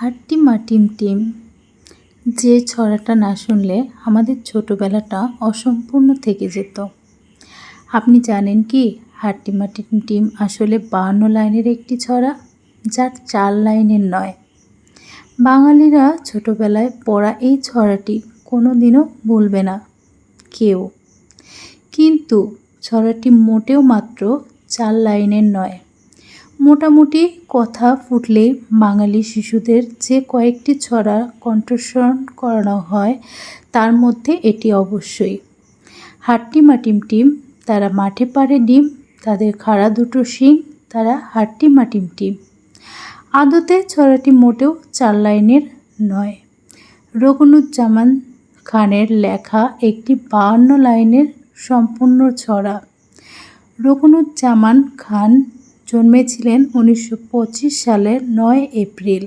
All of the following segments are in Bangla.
হাট্টি মাটিম টিম, যে ছড়াটা না শুনলে আমাদের ছোটোবেলাটা অসম্পূর্ণ থেকে যেত। আপনি জানেন কি হাট্টি মাটিম টিম আসলে বান্ন লাইনের একটি ছড়া, যার চার লাইনের নয়। বাঙালিরা ছোটোবেলায় পড়া এই ছড়াটি কোনো দিনও ভুলবে না, কেউ। কিন্তু ছড়াটি মোটেও মাত্র চার লাইনের নয়। মোটামুটি কথা ফুটলে বাঙালি শিশুদের যে কয়েকটি ছড়া কণ্ঠস্বরণ করানো হয়, তার মধ্যে এটি অবশ্যই। হাট্টি মাটিম টিম তারা মাঠে পারে ডিম, তাদের খাড়া দুটো শিং, তারা হাট্টি মাটিম টিম। আদতে ছড়াটি মোটেও চার লাইনের নয়। রঘুনুজ্জামান খানের লেখা একটি বাহান্ন লাইনের সম্পূর্ণ ছড়া। রঘুনুজ্জামান খান জন্মেছিলেন উনিশশো পঁচিশ সালের নয় এপ্রিল।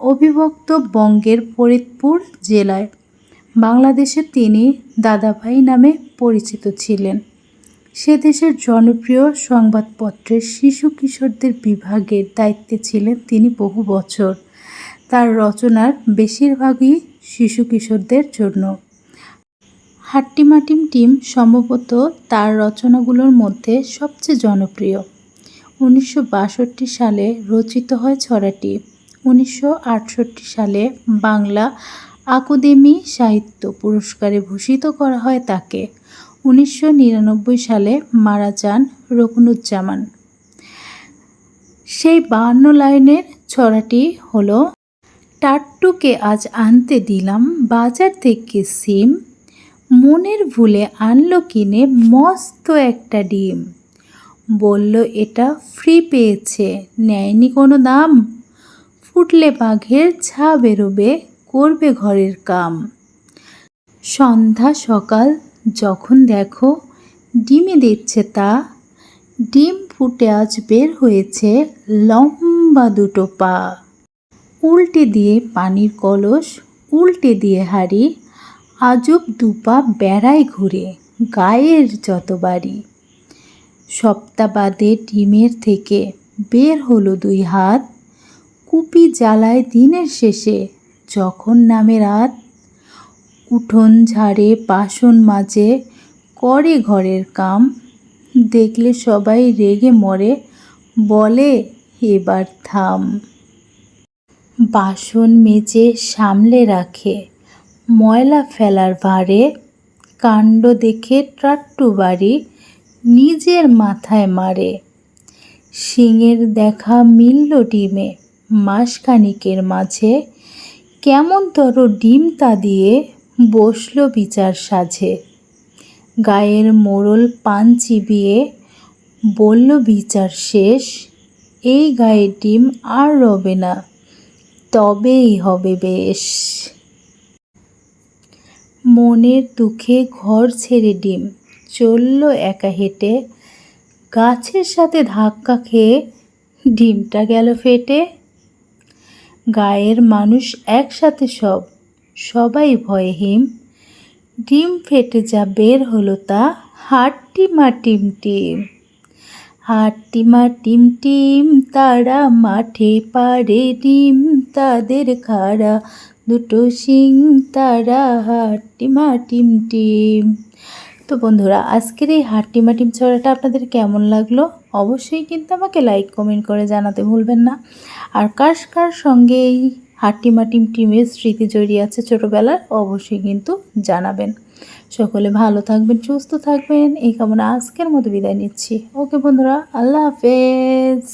অবিভক্ত বঙ্গের ফরিদপুর জেলায় বাংলাদেশে তিনি দাদাভাই নামে পরিচিত ছিলেন। সে দেশের জনপ্রিয় সংবাদপত্রের শিশু কিশোরদের বিভাগের দায়িত্বে ছিলেন তিনি বহু বছর। তার রচনার বেশিরভাগই শিশু কিশোরদের জন্য। হাট্টিমাটিম টিম সম্ভবত তার রচনাগুলোর মধ্যে সবচেয়ে জনপ্রিয়। উনিশশো বাষট্টি সালে রচিত হয় ছড়াটি। উনিশশো আটষট্টি সালে বাংলা আকাদেমি সাহিত্য পুরস্কারে ভূষিত করা হয় তাকে। উনিশশো নিরানব্বই সালে মারা যান রকুনুজ্জামান। সেই বাহান্ন লাইনের ছড়াটি হলো, টাট্টুকে আজ আনতে দিলাম বাজার থেকে সিম। মনের ভুলে আনলো কিনে মস্ত একটা ডিম। বলল, এটা ফ্রি পেয়েছে, নেয়নি কোনো দাম? ফুটলে বাঘের ছা বেরোবে, করবে ঘরের কাম। সন্ধ্যা সকাল, যখন দেখো ডিমে দিচ্ছে তা, ডিম ফুটে আজ বের হয়েছে লম্বা দুটো পা। উল্টে দিয়ে পানির কলস, উল্টে দিয়ে হাড়ি, আজব দুপা বেড়ায় ঘুরে, গায়ের যত বাড়ি। সপ্তাহ বাদে ডিমের থেকে বের হলো দুই হাত। কুপি জ্বালায় দিনের শেষে যখন নামে রাত। উঠোন ঝাড়ে বাসন মাজে করে ঘরের কাম। দেখলে সবাই রেগে মরে, বলে, এবার থাম। বাসন মেজে সামলে রাখে, ময়লা ফেলার ভারে। কাণ্ড দেখে ট্রাট্টু বাড়ি নিজের মাথায় মারে। শিঙের দেখা মিলল ডিমে। মাসখানিকের মাঝে কেমন তর ডিম তা দিয়ে বসল বিচার সাজে গায়ের মোড়ল পান চিবিয়ে বলল, বিচার শেষ, এই গায়ের ডিম আর রবে না, তবেই হবে বেশ। মনের দুঃখে ঘর ছেড়ে ডিম। চলল একা হেঁটে। গাছের সাথে ধাক্কা খেয়ে ডিমটা গেল ফেটে। গায়ের মানুষ একসাথে সব, সবাই ভয়ে হিম। ডিম ফেটে যা বের হলো তা হাট্টিমা টিম টিম। হাট্টিমা টিম টিম, তারা মাঠে পারে ডিম, তাদের খাড়া দুটো শিং, তারা হাট্টিমা টিম টিম। তো বন্ধুরা, আজকের এই হাট্টিমা টিম ছড়াটা আপনাদের কেমন লাগল? অবশ্যই কিন্তু আমাকে লাইক কমেন্ট করে জানাতে ভুলবেন না। আর কার কার সঙ্গে এই হাট্টিমা টিম টিমের স্মৃতি জড়িয়ে আছে ছোটোবেলার, অবশ্যই কিন্তু জানাবেন। সকলে ভালো থাকবেন, সুস্থ থাকবেন, এই কামনা আজকের মতো বিদায় নিচ্ছি। ওকে বন্ধুরা, আল্লাহ হাফেজ।